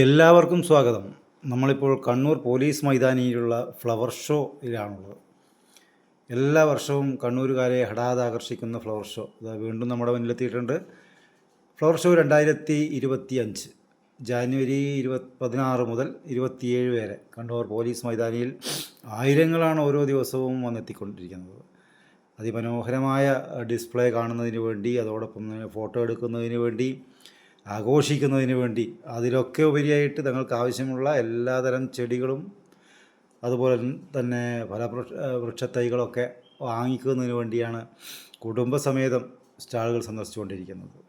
എല്ലാവർക്കും സ്വാഗതം. നമ്മളിപ്പോൾ കണ്ണൂർ പോലീസ് മൈതാനിയിലുള്ള ഫ്ലവർ ഷോയിലാണുള്ളത്. എല്ലാ വർഷവും കണ്ണൂരുകാരെ ഹഠാതെ ആകർഷിക്കുന്ന ഫ്ലവർ ഷോ. ഇതാ വീണ്ടും നമ്മുടെ മുന്നിലെത്തിയിട്ടുണ്ട്. ഫ്ലവർ ഷോ രണ്ടായിരത്തി ഇരുപത്തി അഞ്ച് ജാനുവരി ഇരുപത് പതിനാറ് മുതൽ ഇരുപത്തിയേഴ് വരെ കണ്ണൂർ പോലീസ് മൈതാനിയിൽ ആയിരങ്ങളാണ് ഓരോ ദിവസവും വന്നെത്തിക്കൊണ്ടിരിക്കുന്നത്. അതിമനോഹരമായ ഡിസ്പ്ലേ കാണുന്നതിന് വേണ്ടി അതോടൊപ്പം ഫോട്ടോ എടുക്കുന്നതിന് വേണ്ടി ആഘോഷിക്കുന്നതിന് വേണ്ടി. അതിലൊക്കെ ഉപരിയായിട്ട് തങ്ങൾക്ക് ആവശ്യമുള്ള എല്ലാതരം ചെടികളും അതുപോലെ തന്നെ ഫല വൃക്ഷത്തൈകളൊക്കെ വാങ്ങിക്കുന്നതിന് വേണ്ടിയാണ് കുടുംബസമേതം സ്റ്റാളുകൾ സന്ദർശിച്ചുകൊണ്ടിരിക്കുന്നത്.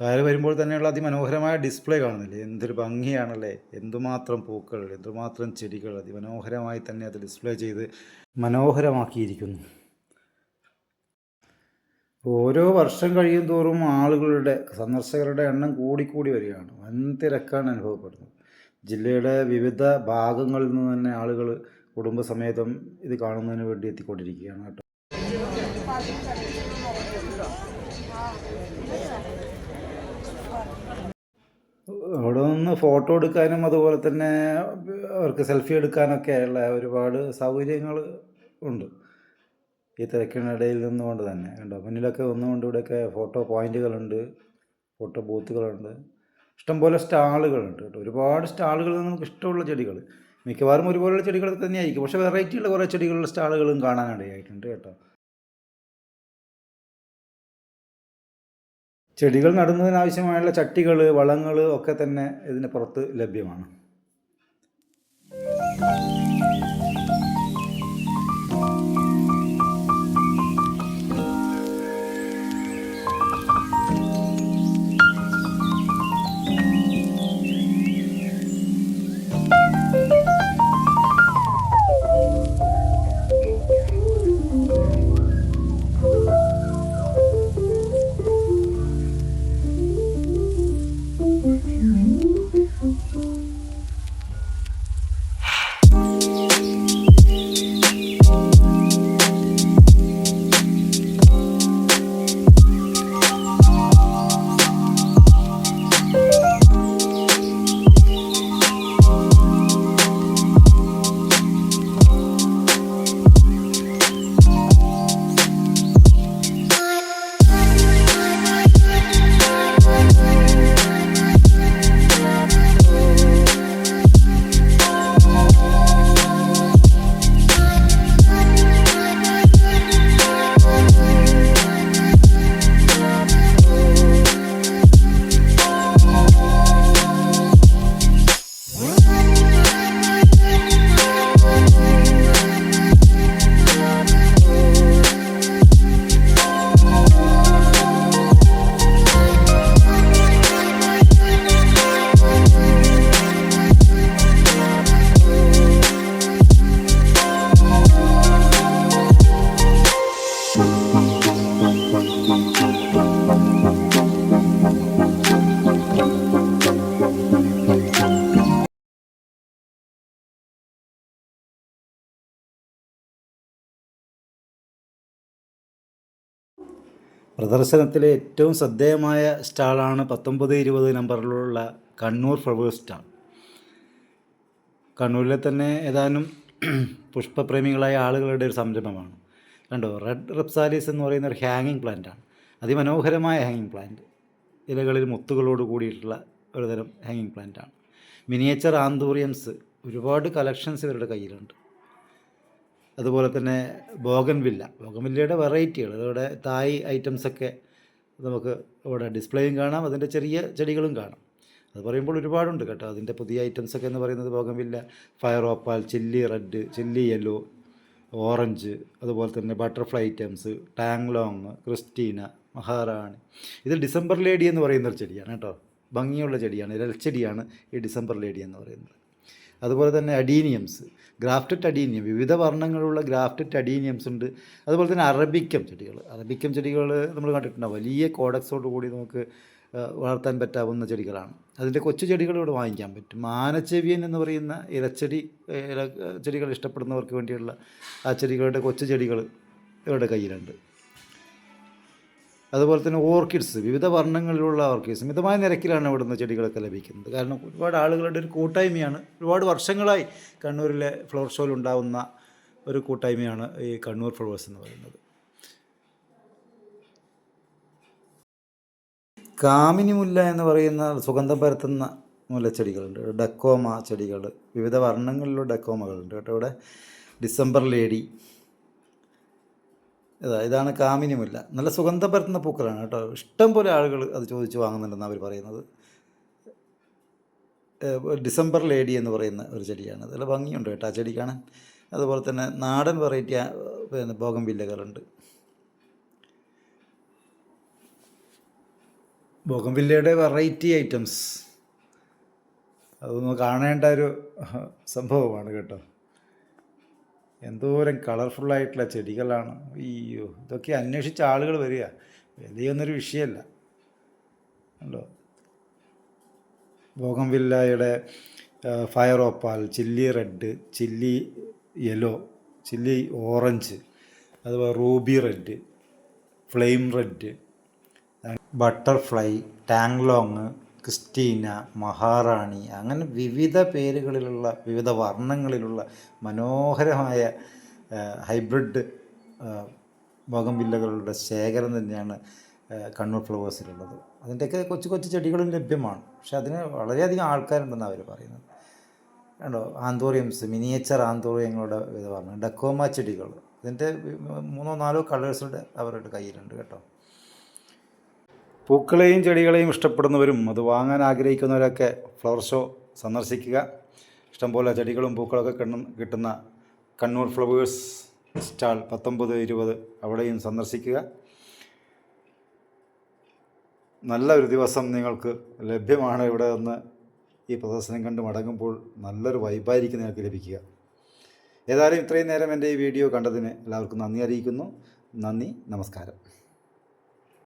കയറി വരുമ്പോൾ തന്നെയുള്ള അതിമനോഹരമായ ഡിസ്പ്ലേ കാണുന്നില്ലേ? എന്തൊരു ഭംഗിയാണല്ലേ? എന്തുമാത്രം പൂക്കൾ എന്തുമാത്രം ചെടികൾ അതിമനോഹരമായി തന്നെ അത് ഡിസ്പ്ലേ ചെയ്ത് മനോഹരമാക്കിയിരിക്കുന്നു. ഓരോ വർഷം കഴിയും തോറും ആളുകളുടെ സന്ദർശകരുടെ എണ്ണം കൂടിക്കൂടി വരികയാണ്. വൻ തിരക്കാണ് അനുഭവപ്പെടുന്നത്. ജില്ലയുടെ വിവിധ ഭാഗങ്ങളിൽ നിന്ന് തന്നെ ആളുകൾ കുടുംബസമേതം ഇത് കാണുന്നതിന് വേണ്ടി എത്തിക്കൊണ്ടിരിക്കുകയാണ് കേട്ടോ. അവിടെ നിന്ന് ഫോട്ടോ എടുക്കാനും അതുപോലെ തന്നെ അവർക്ക് സെൽഫി എടുക്കാനൊക്കെ ഉള്ള ഒരുപാട് സൗകര്യങ്ങൾ ഉണ്ട്. ഈ തിരക്കിനിടയിൽ നിന്നുകൊണ്ട് തന്നെ കണ്ടോ? മുന്നിലൊക്കെ വന്നുകൊണ്ട് ഇവിടെയൊക്കെ ഫോട്ടോ പോയിന്റുകളുണ്ട് ഫോട്ടോ ബൂത്തുകളുണ്ട്. ഇഷ്ടംപോലെ സ്റ്റാളുകളുണ്ട് കേട്ടോ. ഒരുപാട് സ്റ്റാളുകളിൽ നിന്ന് നമുക്ക് ഇഷ്ടമുള്ള ചെടികൾ. മിക്കവാറും ഒരുപോലുള്ള ചെടികളൊക്കെ തന്നെയായിരിക്കും. പക്ഷേ വെറൈറ്റിയുള്ള കുറേ ചെടികളുടെ സ്റ്റാളുകളും കാണാനിടയായിട്ടുണ്ട് കേട്ടോ. ചെടികൾ നടുന്നതിനാവശ്യമായുള്ള ചട്ടികൾ വളങ്ങൾ ഒക്കെ തന്നെ ഇതിന് പുറത്ത് ലഭ്യമാണ്. പ്രദർശനത്തിലെ ഏറ്റവും ശ്രദ്ധേയമായ സ്റ്റാളാണ് പത്തൊമ്പത് ഇരുപത് നമ്പറിലുള്ള കണ്ണൂർ ഫ്ലവേഴ്സ് സ്റ്റാൾ. കണ്ണൂരിലെ തന്നെ ഏതാനും പുഷ്പപ്രേമികളായ ആളുകളുടെ ഒരു സംരംഭമാണ്. കണ്ടോ റെഡ് റെപ്സാലീസ് എന്ന് പറയുന്ന ഒരു ഹാങ്ങിങ് പ്ലാന്റാണ് അതിമനോഹരമായ ഹാങ്ങിങ് പ്ലാന്റ് ഇലകളിൽ മുത്തുകളോട് കൂടിയിട്ടുള്ള ഒരുതരം ഹാങ്ങിങ് പ്ലാന്റാണ് മിനിയേച്ചർ ആന്തൂറിയംസ് ഒരുപാട് കളക്ഷൻസ് ഇവരുടെ കയ്യിലുണ്ട്. അതുപോലെ തന്നെ ബോഗൻവില്ല ബോഗൻവില്ലയുടെ വെറൈറ്റികൾ. ഇവിടെ തായ് ഐറ്റംസൊക്കെ നമുക്ക് ഇവിടെ ഡിസ്പ്ലേയും കാണാം. അതിന്റെ ചെറിയ ചെടികളും കാണാം. അത് പറയുമ്പോൾ ഒരുപാടുണ്ട് കേട്ടോ. അതിന്റെ പുതിയ ഐറ്റംസൊക്കെ എന്ന് പറയുന്നത് bougainvillea fire opal chilli red chilli yellow orange അതുപോലെ തന്നെ ബട്ടർഫ്ലൈ ഐറ്റംസ് ടാങ്ലോങ് ക്രിസ്റ്റീന മഹാറാണി. ഇത് ഡിസംബർ ലേഡി എന്ന് പറയുന്ന ഒരു ചെടിയാണ് കേട്ടോ. ഭംഗിയുള്ള ചെടിയാണ്. ഇലച്ചെടിയാണ് ഈ ഡിസംബർ ലേഡി എന്ന് പറയുന്നത്. അതുപോലെ തന്നെ അഡീനിയംസ്. ഗ്രാഫ്റ്റഡ് അഡീനിയം വിവിധ വർണങ്ങളുള്ള ഗ്രാഫ്റ്റഡ് അഡീനിയംസ് ഉണ്ട്. അതുപോലെ തന്നെ അറബിക്കം ചെടികൾ. അറബിക്കം ചെടികൾ നമ്മൾ കണ്ടിട്ടുണ്ടാവും വലിയ കോഡക്സോട് കൂടി നമുക്ക് വളർത്താൻ പറ്റാവുന്ന ചെടികളാണ്. അതിന്റെ കൊച്ചു ചെടികൾ ഇവിടെ വാങ്ങിക്കാൻ പറ്റും. മാനച്ചെവിയൻ എന്ന് പറയുന്ന ഇലച്ചെടി ഇല ചെടികൾ ഇഷ്ടപ്പെടുന്നവർക്ക് വേണ്ടിയുള്ള ആ ചെടികളുടെ കൊച്ചു ചെടികൾ ഇവരുടെ കയ്യിലുണ്ട്. അതുപോലെ തന്നെ ഓർക്കിഡ്സ് വിവിധ വർണങ്ങളിലുള്ള ഓർക്കിഡ്സ് മിതമായ നിരക്കിലാണ് ഇവിടുന്ന് ചെടികളൊക്കെ ലഭിക്കുന്നത്. കാരണം ഒരുപാട് ആളുകളുടെ ഒരു കൂട്ടായ്മയാണ്. ഒരുപാട് വർഷങ്ങളായി കണ്ണൂരിലെ ഫ്ലവർ ഷോയിൽ ഉണ്ടാകുന്ന ഒരു കൂട്ടായ്മയാണ് ഈ കണ്ണൂർ ഫ്ലവേഴ്സ് എന്ന് പറയുന്നത്. കാമിനി മുല്ല എന്ന് പറയുന്ന സുഗന്ധം പരത്തുന്ന മുല്ലച്ചെടികളുണ്ട് ഡക്കോമ ചെടികൾ വിവിധ വർണങ്ങളിലുള്ള ഡക്കോമകളുണ്ട് കേട്ടോ. ഇവിടെ ഡിസംബർ ലേഡി ഇതാ ഇതാണ് കാമിനി മുല്ല നല്ല സുഗന്ധം പരത്തുന്ന പൂക്കളാണ് കേട്ടോ. ഇഷ്ടം പോലെ ആളുകൾ അത് ചോദിച്ച് വാങ്ങുന്നുണ്ടെന്നാണ് അവർ പറയുന്നത്. ഡിസംബർ ലേഡി എന്ന് പറയുന്ന ഒരു ചെടിയാണ്. നല്ല ഭംഗിയുണ്ട് കേട്ടോ ആ ചെടി കാണാൻ. അതുപോലെ തന്നെ നാടൻ വെറൈറ്റി പിന്നെ ഭോഗം വില്ലകളുണ്ട് ബോഗംവില്ലയുടെ വെറൈറ്റി ഐറ്റംസ്. അതൊന്ന് കാണേണ്ട ഒരു സംഭവമാണ് കേട്ടോ. എന്തോരം കളർഫുള്ളായിട്ടുള്ള ചെടികളാണ്. അയ്യോ ഇതൊക്കെ അന്വേഷിച്ച ആളുകൾ വരിക. വലിയൊന്നൊരു വിഷയമല്ല. ഉണ്ടോ ബോഗംവില്ലയുടെ fire opal chilli red chilli yellow chilli orange അതുപോലെ ruby red flame red butterfly ടാങ്ലോങ് Christina Maharani അങ്ങനെ വിവിധ പേരുകളിലുള്ള വിവിധ വർണങ്ങളിലുള്ള മനോഹരമായ ഹൈബ്രിഡ് ബോഗംവില്ലകളുടെ ശേഖരം തന്നെയാണ് കണ്ണൂർ ഫ്ലവേഴ്സിലുള്ളത്. അതിന്റെയൊക്കെ കൊച്ചു കൊച്ചു ചെടികളും ലഭ്യമാണ്. പക്ഷെ അതിന് വളരെയധികം ആൾക്കാരുണ്ടെന്ന് അവർ പറയുന്നത്. കണ്ടോ? ആന്തോറിയംസ് മിനിയേച്ചർ ആന്തോറിയങ്ങളുടെ ഇത് പറഞ്ഞു ഡക്കോമ ചെടികൾ. ഇതിന്റെ മൂന്നോ നാലോ കളേഴ്സുടെ അവരുടെ കയ്യിലുണ്ട് കേട്ടോ. പൂക്കളെയും ചെടികളെയും ഇഷ്ടപ്പെടുന്നവരും അത് വാങ്ങാൻ ആഗ്രഹിക്കുന്നവരൊക്കെ ഫ്ലവർ ഷോ സന്ദർശിക്കുക. ഇഷ്ടംപോലെ ചെടികളും പൂക്കളൊക്കെ കിട്ടുന്ന കിട്ടുന്ന കണ്ണൂർ ഫ്ലവേഴ്സ് സ്റ്റാൾ പത്തൊമ്പത് ഇരുപത് അവിടെയും സന്ദർശിക്കുക. നല്ല ഒരു ദിവസം നിങ്ങൾക്ക് ലഭ്യമാണ് ഇവിടെ നിന്ന് ഈ പ്രദർശനം കണ്ട് മടങ്ങുമ്പോൾ നല്ലൊരു വൈബായിരിക്കും നിങ്ങൾക്ക് ലഭിക്കുക. ഏതായാലും ഇത്രയും നേരം എന്റെ ഈ വീഡിയോ കണ്ടതിന് എല്ലാവർക്കും നന്ദി അറിയിക്കുന്നു. നന്ദി നമസ്കാരം.